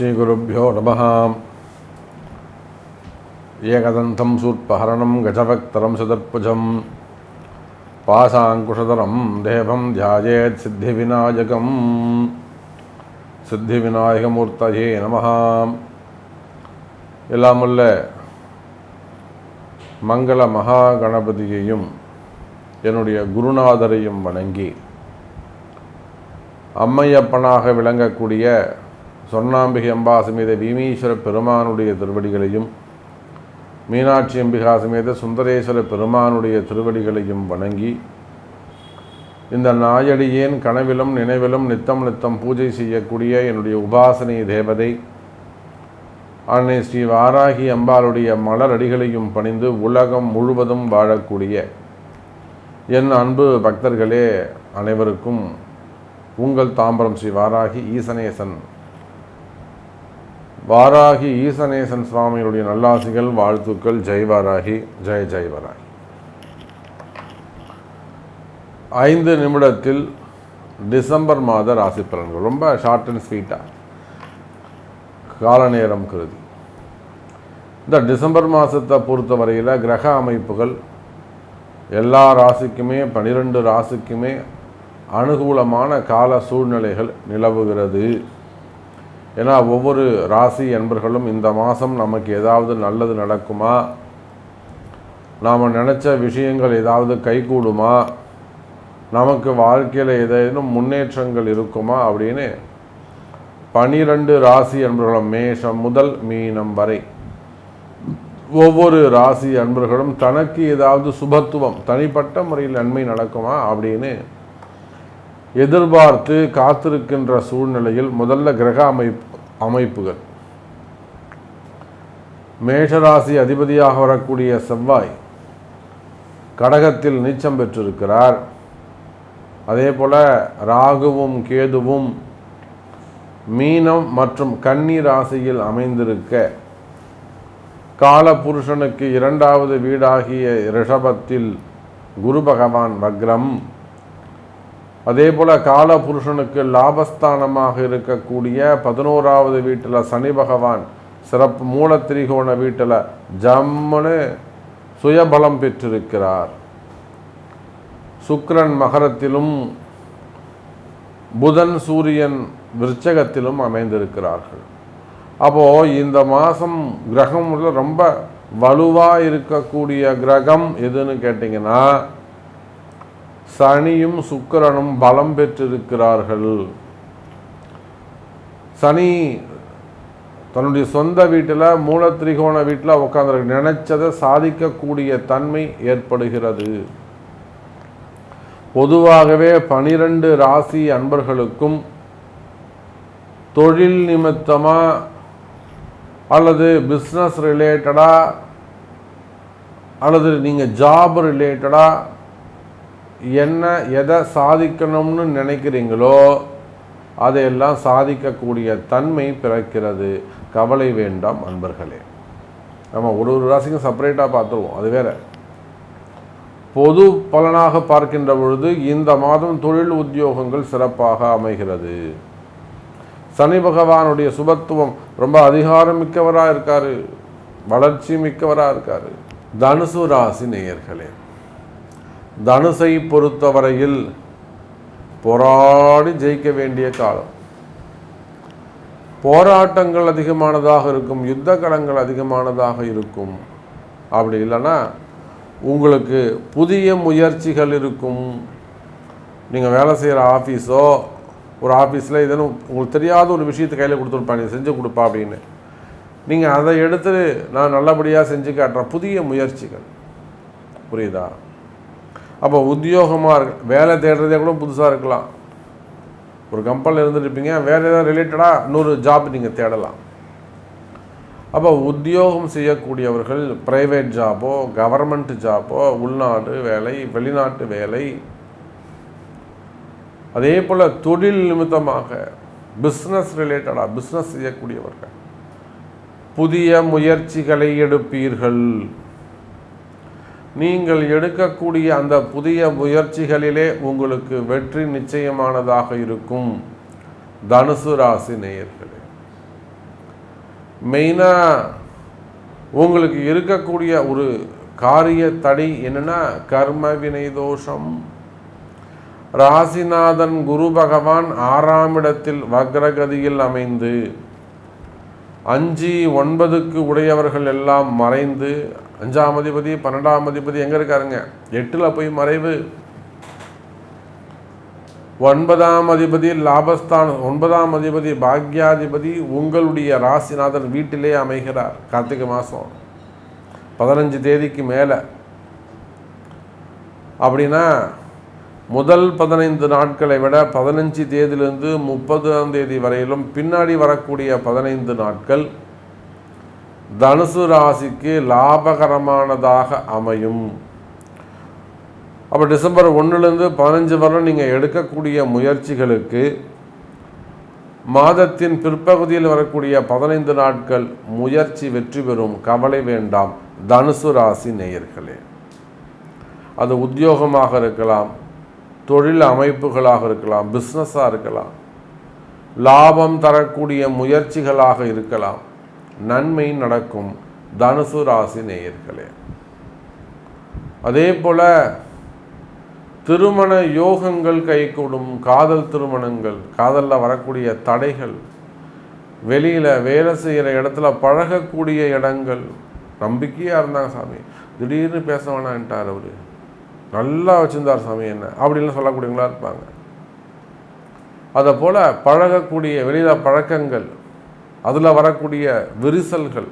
ஸ்ரீகுருப்போ நம ஏகதந்தம் சூற்பஹரணம் கஜபக்தரம் சதற்புஜம் பாசாங்குஷதரம் தேவம் தியாஜேத் சித்தி விநாயகம் சித்தி விநாயகமூர்த்தயே நம எல்லாமுள்ள மங்கள மகா கணபதியையும் என்னுடைய குருநாதரையும் வணங்கி அம்மையப்பனாக விளங்கக்கூடிய சொன்னாம்பிகை அம்பா சமேத பீமீஸ்வர பெருமானுடைய திருவடிகளையும் மீனாட்சி அம்பிகா சமேத சுந்தரேஸ்வர பெருமானுடைய திருவடிகளையும் வணங்கி இந்த நாயடியேன் கனவிலும் நினைவிலும் நித்தம் நித்தம் பூஜை செய்யக்கூடிய என்னுடைய உபாசனை தேவதை அன்னை ஸ்ரீ வாராகி அம்பாளுடைய மலரடிகளையும் பணிந்து உலகம் முழுவதும் வாழக்கூடிய என் அன்பு பக்தர்களே அனைவருக்கும் உங்கள் தாம்பரம் ஸ்ரீ வாராகி ஈசனேசன் வாராகி ஈசநேசன் சுவாமியுடைய நல்லாசிகள் வாழ்த்துக்கள் ஜெய் வாராகி ஜெய ஜெய் வாராகி. ஐந்து நிமிடத்தில் டிசம்பர் மாத ராசி பலன்கள். ரொம்ப ஷார்ட் அண்ட் ஸ்வீட்டாக கால நேரம் கருதி. இந்த டிசம்பர் மாதத்தை பொறுத்த வரையில் கிரக அமைப்புகள் எல்லா ராசிக்குமே பனிரெண்டு ராசிக்குமே அனுகூலமான கால சூழ்நிலைகள் நிலவுகிறது. ஏன்னா ஒவ்வொரு ராசி என்பர்களும் இந்த மாதம் நமக்கு ஏதாவது நல்லது நடக்குமா? நாம் நினச்ச விஷயங்கள் ஏதாவது கைகூடுமா? நமக்கு வாழ்க்கையில் ஏதேனும் முன்னேற்றங்கள் இருக்குமா? அப்படின்னு பனிரெண்டு ராசி அன்பர்களும் மேஷம் முதல் மீனம் வரை ஒவ்வொரு ராசி அன்பர்களும் தனக்கு ஏதாவது சுபத்துவம் தனிப்பட்ட முறையில் நன்மை நடக்குமா? அப்படின்னு எதிர்பார்த்து காத்திருக்கின்ற சூழ்நிலையில் முதல்ல கிரக அமைப்பு அமைப்புகள். மேஷராசி அதிபதியாக வரக்கூடிய செவ்வாய் கடகத்தில் நீச்சம் பெற்றிருக்கிறார். அதே போல் ராகுவும் கேதுவும் மீனம் மற்றும் கன்னி ராசியில் அமைந்திருக்க காலபுருஷனுக்கு இரண்டாவது வீடாகிய ரிஷபத்தில் குரு பகவான் வக்ரம். அதே போல் காலபுருஷனுக்கு லாபஸ்தானமாக இருக்கக்கூடிய பதினோராவது வீட்டில் சனி பகவான் சிறப்பு மூலத்திரிகோண வீட்டில் ஜம்முன்னு சுயபலம் பெற்றிருக்கிறார். சுக்ரன் மகரத்திலும் புதன் சூரியன் விருச்சகத்திலும் அமைந்திருக்கிறார்கள். அப்போது இந்த மாதம் கிரகம் ரொம்ப வலுவாக இருக்கக்கூடிய கிரகம் எதுன்னு கேட்டிங்கன்னா சனியும் சுக்கிரனும் பலம் பெற்றிருக்கிறார்கள். சனி தன்னுடைய சொந்த வீட்டில் மூலத்திரிகோண வீட்டில் உட்காந்துருக்கு நினைச்சதை சாதிக்கக்கூடிய தன்மை ஏற்படுகிறது. பொதுவாகவே பனிரெண்டு ராசி அன்பர்களுக்கும் தொழில் நிமித்தமாக அல்லது பிஸ்னஸ் ரிலேட்டடாக அல்லது நீங்கள் ஜாப் ரிலேட்டடாக என்ன எதை சாதிக்கணும்னு நினைக்கிறீங்களோ அதையெல்லாம் சாதிக்கக்கூடிய தன்மை பிறக்கிறது. கவலை வேண்டாம் அன்பர்களே. நம்ம ஒரு ஒரு ராசிக்கும் செப்பரேட்டாக பார்த்துருவோம். அது வேற. பொது பலனாக பார்க்கின்ற பொழுது இந்த மாதம் தொழில் உத்தியோகங்கள் சிறப்பாக அமைகிறது. சனி பகவானுடைய சுபத்துவம் ரொம்ப அதிகாரம் மிக்கவராக இருக்காரு. வளர்ச்சி மிக்கவராக இருக்காரு. தனுசு ராசி நேயர்களே. தனுசை பொறுத்தவரையில் போராடி ஜெயிக்க வேண்டிய காலம். போராட்டங்கள் அதிகமானதாக இருக்கும் யுத்த களங்கள் அதிகமானதாக இருக்கும். அப்படி இல்லைன்னா உங்களுக்கு புதிய முயற்சிகள் இருக்கும். நீங்கள் வேலை செய்கிற ஆஃபீஸோ ஒரு ஆஃபீஸில் இதன்னு உங்களுக்கு தெரியாத ஒரு விஷயத்தை கையில் கொடுத்துருப்பாங்க செஞ்சு கொடுப்பா அப்படின்னு. நீங்கள் அதை எடுத்து நான் நல்லபடியாக செஞ்சு காட்டுறேன். புதிய முயற்சிகள். புரியுதா? அப்போ உத்தியோகமாக இருக்கு வேலை தேடுறதே கூட புதுசாக இருக்கலாம். ஒரு கம்பெனியில் இருந்துருப்பீங்க வேறு ஏதாவது ரிலேட்டடாக இன்னொரு ஜாப் நீங்கள் தேடலாம். அப்போ உத்தியோகம் செய்யக்கூடியவர்கள் ப்ரைவேட் ஜாப்போ கவர்மெண்ட் ஜாப்போ உள்நாடு வேலை வெளிநாட்டு வேலை அதே போல் தொழில் நிமித்தமாக பிஸ்னஸ் ரிலேட்டடாக பிஸ்னஸ் செய்யக்கூடியவர்கள் புதிய முயற்சிகளை எடுப்பீர்கள். நீங்கள் எடுக்கக்கூடிய அந்த புதிய முயற்சிகளிலே உங்களுக்கு வெற்றி நிச்சயமானதாக இருக்கும். தனுசு ராசி நேயர்களே மெயினாக உங்களுக்கு இருக்கக்கூடிய ஒரு காரிய தடை என்னன்னா கர்ம வினை தோஷம். ராசிநாதன் குரு பகவான் ஆறாம் இடத்தில் வக்ரகதியில் அமைந்து அஞ்சு ஒன்பதுக்கு உடையவர்கள் எல்லாம் மறைந்து அஞ்சாம் அதிபதி பன்னெண்டாம் அதிபதி எங்கே இருக்காருங்க? எட்டில் போய் மறைவு. ஒன்பதாம் அதிபதி லாபஸ்தான் ஒன்பதாம் அதிபதி பாக்யாதிபதி உங்களுடைய ராசிநாதன் வீட்டிலே அமைகிறார் கார்த்திகை மாதம் பதினஞ்சு தேதிக்கு மேலே. அப்படின்னா முதல் பதினைந்து நாட்களை விட பதினஞ்சு தேதியிலிருந்து முப்பதாம் தேதி வரையிலும் பின்னாடி வரக்கூடிய பதினைந்து நாட்கள் தனுசு ராசிக்கு லாபகரமானதாக அமையும். அப்போ டிசம்பர் ஒன்றுலேருந்து பதினஞ்சு வரலும் நீங்கள் எடுக்கக்கூடிய முயற்சிகளுக்கு மாதத்தின் பிற்பகுதியில் வரக்கூடிய பதினைந்து நாட்கள் முயற்சி வெற்றி பெறும் கவலை வேண்டாம். தனுசு ராசி நேயர்களே அது உத்தியோகமாக இருக்கலாம் தொழில் அமைப்புகளாக இருக்கலாம் பிஸ்னஸாக இருக்கலாம் லாபம் தரக்கூடிய முயற்சிகளாக இருக்கலாம். நன்மை நடக்கும் தனுசு ராசி நேயர்களே. அதே போல் திருமண யோகங்கள் கைகூடும் காதல் திருமணங்கள் காதலில் வரக்கூடிய தடைகள் வெளியில் வேலை செய்கிற இடத்துல பழகக்கூடிய இடங்கள் நம்பிக்கையாக இருந்தாங்க சாமி. திடீர்னு பேச வேணான்ட்டார் அவர். நல்லா வச்சுருந்தார் சாமி என்ன அப்படின்லாம் சொல்லக்கூடியவங்களா இருப்பாங்க. அதை போல் பழகக்கூடிய வெளியில் பழக்கங்கள் அதில் வரக்கூடிய விரிசல்கள்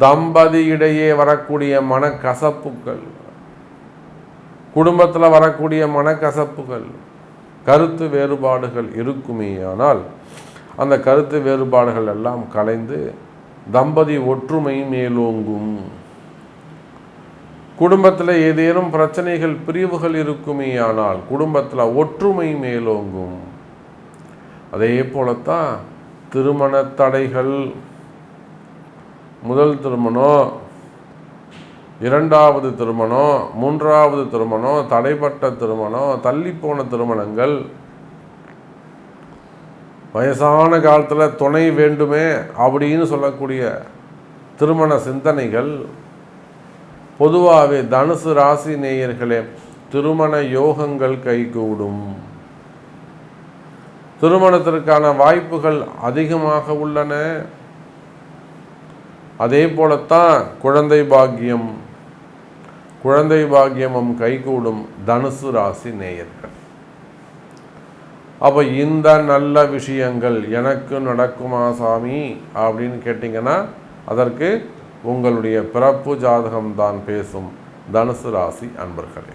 தம்பதியிடையே வரக்கூடிய மனக்கசப்புகள் குடும்பத்தில் வரக்கூடிய மனக்கசப்புகள் கருத்து வேறுபாடுகள் இருக்குமேயானால் அந்த கருத்து வேறுபாடுகள் எல்லாம் கலைந்து தம்பதி ஒற்றுமை மேலோங்கும். குடும்பத்தில் ஏதேனும் பிரச்சனைகள் பிரிவுகள் இருக்குமே ஆனால் குடும்பத்தில் ஒற்றுமை மேலோங்கும். அதே போலத்தான் திருமண தடைகள். முதல் திருமணம் இரண்டாவது திருமணம் மூன்றாவது திருமணம் தடைப்பட்ட திருமணம் தள்ளிப்போன திருமணங்கள். வயசான காலத்தில் துணை வேண்டுமே அப்படின்னு சொல்லக்கூடிய திருமண சிந்தனைகள். பொதுவாகவே தனுசு ராசி நேயர்களே திருமண யோகங்கள் கைகூடும். திருமணத்திற்கான வாய்ப்புகள் அதிகமாக உள்ளன. அதே போலத்தான் குழந்தை பாக்கியம். குழந்தை பாக்கியமும் கைகூடும் தனுசு ராசி நேயர்கள். அப்போ இந்த நல்ல விஷயங்கள் எனக்கு நடக்குமா சாமி? அப்படின்னு கேட்டிங்கன்னா அதற்கு உங்களுடைய பிறப்பு ஜாதகம்தான் பேசும் தனுசு ராசி அன்பர்களே.